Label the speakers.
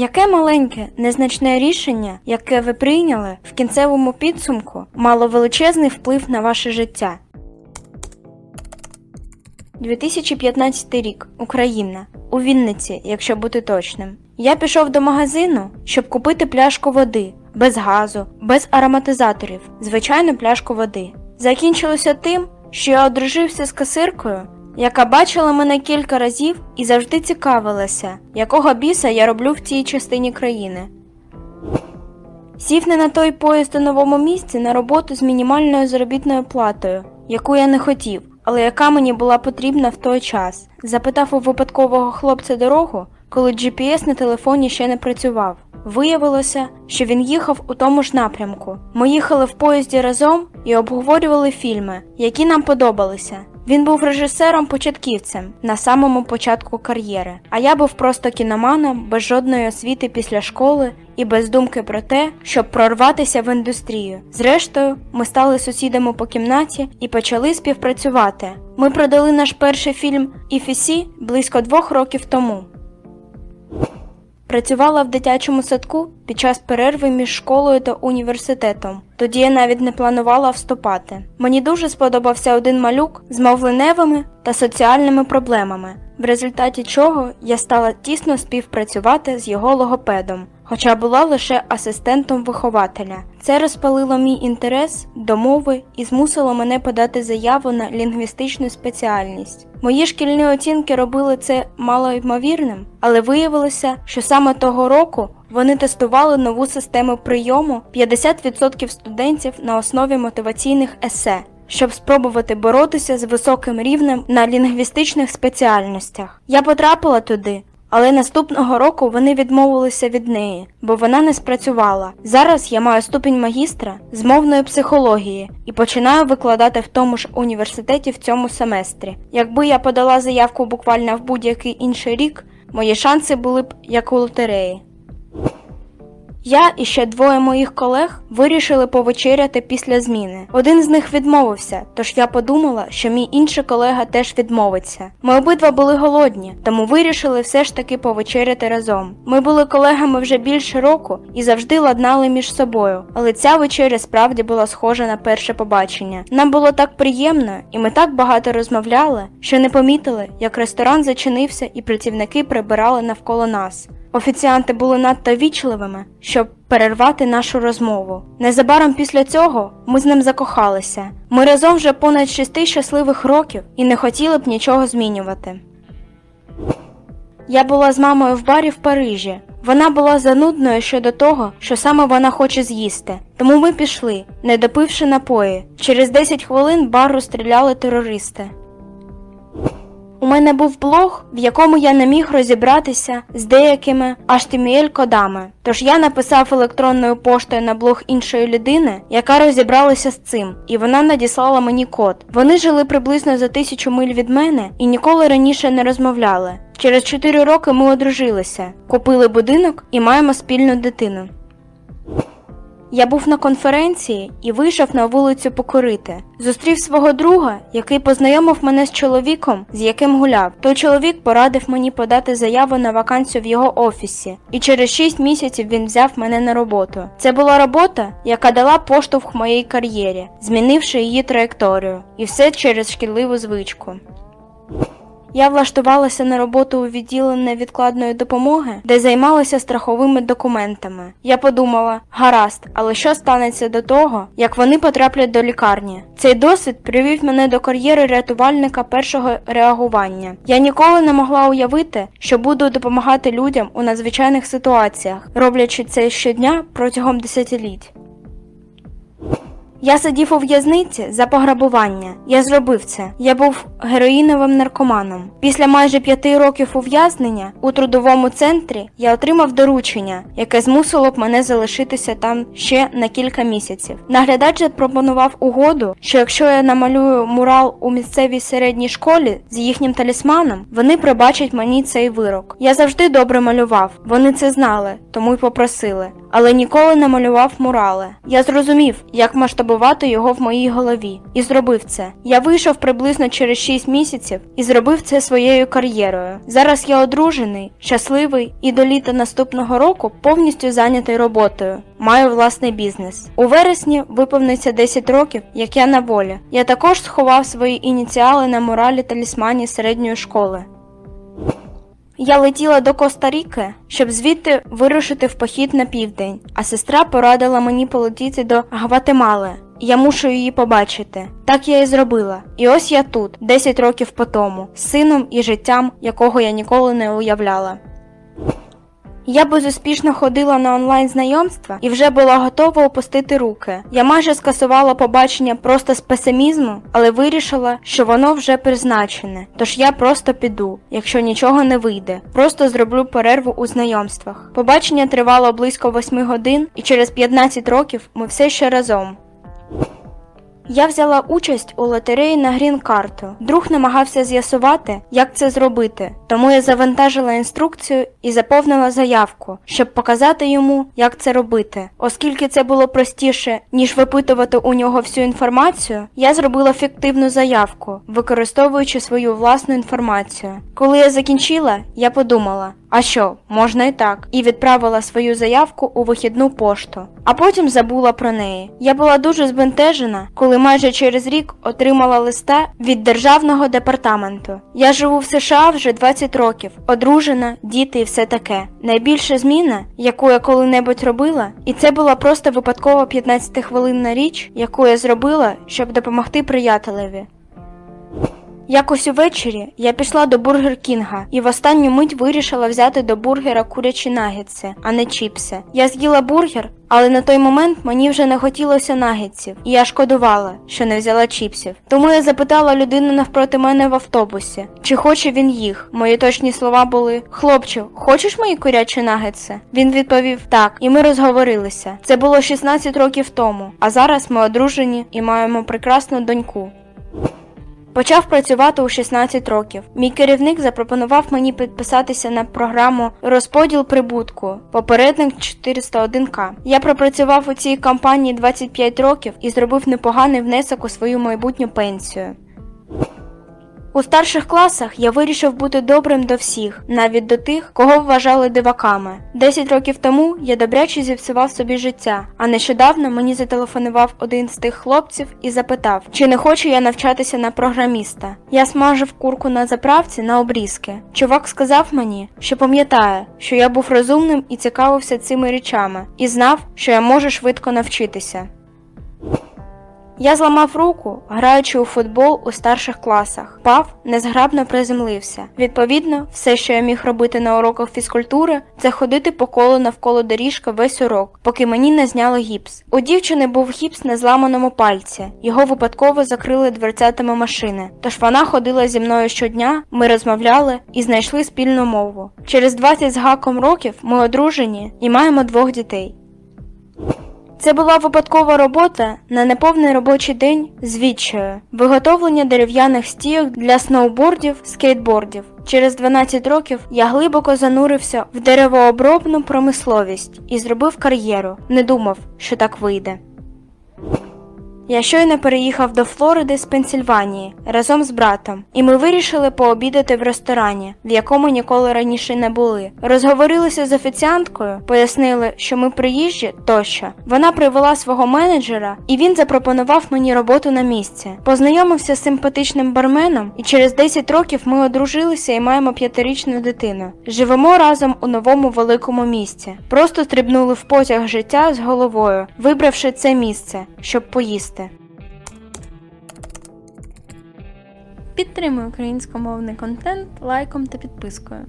Speaker 1: Яке маленьке, незначне рішення, яке ви прийняли в кінцевому підсумку, мало величезний вплив на ваше життя. 2015 рік. Україна. У Вінниці, якщо бути точним. Я пішов до магазину, щоб купити пляшку води, без газу, без ароматизаторів, звичайну пляшку води. Закінчилося тим, що я одружився з касиркою, яка бачила мене кілька разів і завжди цікавилася, якого біса я роблю в цій частині країни. Сів не на той поїзд у новому місці на роботу з мінімальною заробітною платою, яку я не хотів, але яка мені була потрібна в той час. Запитав у випадкового хлопця дорогу, коли GPS на телефоні ще не працював. Виявилося, що він їхав у тому ж напрямку. Ми їхали в поїзді разом і обговорювали фільми, які нам подобалися. Він був режисером-початківцем на самому початку кар'єри, а я був просто кіноманом без жодної освіти після школи і без думки про те, щоб прорватися в індустрію. Зрештою, ми стали сусідами по кімнаті і почали співпрацювати. Ми продали наш перший фільм «EFC» близько двох років тому. Працювала в дитячому садку під час перерви між школою та університетом. Тоді я навіть не планувала вступати. Мені дуже сподобався один малюк з мовленевими та соціальними проблемами, в результаті чого я стала тісно співпрацювати з його логопедом, хоча була лише асистентом вихователя. Це розпалило мій інтерес до мови і змусило мене подати заяву на лінгвістичну спеціальність. Мої шкільні оцінки робили це малоймовірним, але виявилося, що саме того року вони тестували нову систему прийому 50% студентів на основі мотиваційних есе, щоб спробувати боротися з високим рівнем на лінгвістичних спеціальностях. Я потрапила туди. Але наступного року вони відмовилися від неї, бо вона не спрацювала. Зараз я маю ступінь магістра з мовної психології і починаю викладати в тому ж університеті в цьому семестрі. Якби я подала заявку буквально в будь-який інший рік, мої шанси були б як у лотереї. Я і ще двоє моїх колег вирішили повечеряти після зміни. Один з них відмовився, тож я подумала, що мій інший колега теж відмовиться. Ми обидва були голодні, тому вирішили все ж таки повечеряти разом. Ми були колегами вже більше року і завжди ладнали між собою, але ця вечеря справді була схожа на перше побачення. Нам було так приємно, і ми так багато розмовляли, що не помітили, як ресторан зачинився і працівники прибирали навколо нас. Офіціанти були надто вічливими, щоб перервати нашу розмову. Незабаром після цього ми з ним закохалися. Ми разом вже понад шести щасливих років і не хотіли б нічого змінювати. Я була з мамою в барі в Парижі. Вона була занудною щодо того, що саме вона хоче з'їсти. Тому ми пішли, не допивши напої. Через 10 хвилин бар розстріляли терористи. У мене був блог, в якому я не міг розібратися з деякими HTML-кодами. Тож я написав електронною поштою на блог іншої людини, яка розібралася з цим, і вона надіслала мені код. Вони жили приблизно за тисячу миль від мене і ніколи раніше не розмовляли. Через 4 роки ми одружилися, купили будинок і маємо спільну дитину. Я був на конференції і вийшов на вулицю покурити. Зустрів свого друга, який познайомив мене з чоловіком, з яким гуляв. Той чоловік порадив мені подати заяву на вакансію в його офісі, і через 6 місяців він взяв мене на роботу. Це була робота, яка дала поштовх моїй кар'єрі, змінивши її траєкторію, і все через шкідливу звичку. Я влаштувалася на роботу у відділення невідкладної допомоги, де займалася страховими документами. Я подумала, гаразд, але що станеться до того, як вони потраплять до лікарні? Цей досвід привів мене до кар'єри рятувальника першого реагування. Я ніколи не могла уявити, що буду допомагати людям у надзвичайних ситуаціях, роблячи це щодня протягом десятиліть. Я сидів у в'язниці за пограбування. Я зробив це. Я був героїновим наркоманом. Після майже п'яти років ув'язнення у трудовому центрі я отримав доручення, яке змусило б мене залишитися там ще на кілька місяців. Наглядач запропонував угоду, що якщо я намалюю мурал у місцевій середній школі з їхнім талісманом, вони пробачать мені цей вирок. Я завжди добре малював. Вони це знали, тому й попросили. Але ніколи не малював мурали. Я зрозумів, як масштабувати масштабувати його в моїй голові. І зробив це. Я вийшов приблизно через 6 місяців і зробив це своєю кар'єрою. Зараз я одружений, щасливий і до літа наступного року повністю зайнятий роботою. Маю власний бізнес. У вересні виповниться 10 років, як я на волі. Я також сховав свої ініціали на моралі талісмані середньої школи. Я летіла до Коста-Ріки, щоб звідти вирушити в похід на південь, а сестра порадила мені полетіти до Гватемали. Я мушу її побачити. Так я і зробила. І ось я тут, 10 років по тому, з сином і життям, якого я ніколи не уявляла. Я безуспішно ходила на онлайн знайомства і вже була готова опустити руки. Я майже скасувала побачення просто з песимізму, але вирішила, що воно вже призначене. Тож я просто піду, якщо нічого не вийде. Просто зроблю перерву у знайомствах. Побачення тривало близько 8 годин, і через 15 років ми все ще разом. Я взяла участь у лотереї на грін-карту. Друг намагався з'ясувати, як це зробити, тому я завантажила інструкцію і заповнила заявку, щоб показати йому, як це робити. Оскільки це було простіше, ніж випитувати у нього всю інформацію, я зробила фіктивну заявку, використовуючи свою власну інформацію. Коли я закінчила, я подумала. А що, можна і так, і відправила свою заявку у вихідну пошту, а потім забула про неї. Я була дуже збентежена, коли майже через рік отримала листа від державного департаменту. Я живу в США вже 20 років, одружена, діти і все таке. Найбільша зміна, яку я коли-небудь робила, і це була просто випадкова 15-хвилинна річ, яку я зробила, щоб допомогти приятелеві. Якось увечері я пішла до Бургер Кінга і в останню мить вирішила взяти до бургера курячі нагетси, а не чіпси. Я з'їла бургер, але на той момент мені вже не хотілося нагетсів, і я шкодувала, що не взяла чіпсів. Тому я запитала людину навпроти мене в автобусі, чи хоче він їх. Мої точні слова були: Хлопче, хочеш мої курячі нагетси? Він відповів так, і ми розговорилися. Це було 16 років тому, а зараз ми одружені і маємо прекрасну доньку. Почав працювати у 16 років. Мій керівник запропонував мені підписатися на програму Розподіл прибутку, попередник 401К. Я пропрацював у цій компанії 25 років і зробив непоганий внесок у свою майбутню пенсію. У старших класах я вирішив бути добрим до всіх, навіть до тих, кого вважали диваками. Десять років тому я добряче зіпсував собі життя, а нещодавно мені зателефонував один з тих хлопців і запитав, чи не хочу я навчатися на програміста. Я смажив курку на заправці на обрізки. Чувак сказав мені, що пам'ятає, що я був розумним і цікавився цими речами, і знав, що я можу швидко навчитися. Я зламав руку, граючи у футбол у старших класах. Пав незграбно приземлився. Відповідно, все, що я міг робити на уроках фізкультури, це ходити по колу навколо доріжки весь урок, поки мені не зняли гіпс. У дівчини був гіпс на зламаному пальці. Його випадково закрили дверцятами машини. Тож вона ходила зі мною щодня, ми розмовляли і знайшли спільну мову. Через 20 з гаком років ми одружені і маємо двох дітей. Це була випадкова робота на неповний робочий день з відчаю, виготовлення дерев'яних стійок для сноубордів, скейтбордів. Через 12 років я глибоко занурився в деревообробну промисловість і зробив кар'єру. Не думав, що так вийде. Я щойно переїхав до Флориди з Пенсільванії разом з братом, і ми вирішили пообідати в ресторані, в якому ніколи раніше не були. Розговорилися з офіціанткою, пояснили, що ми приїжджі тощо. Вона привела свого менеджера, і він запропонував мені роботу на місці. Познайомився з симпатичним барменом, і через 10 років ми одружилися і маємо п'ятирічну дитину. Живемо разом у новому великому місті. Просто стрибнули в потяг життя з головою, вибравши це місце, щоб поїсти. Підтримуй українськомовний контент лайком та підпискою.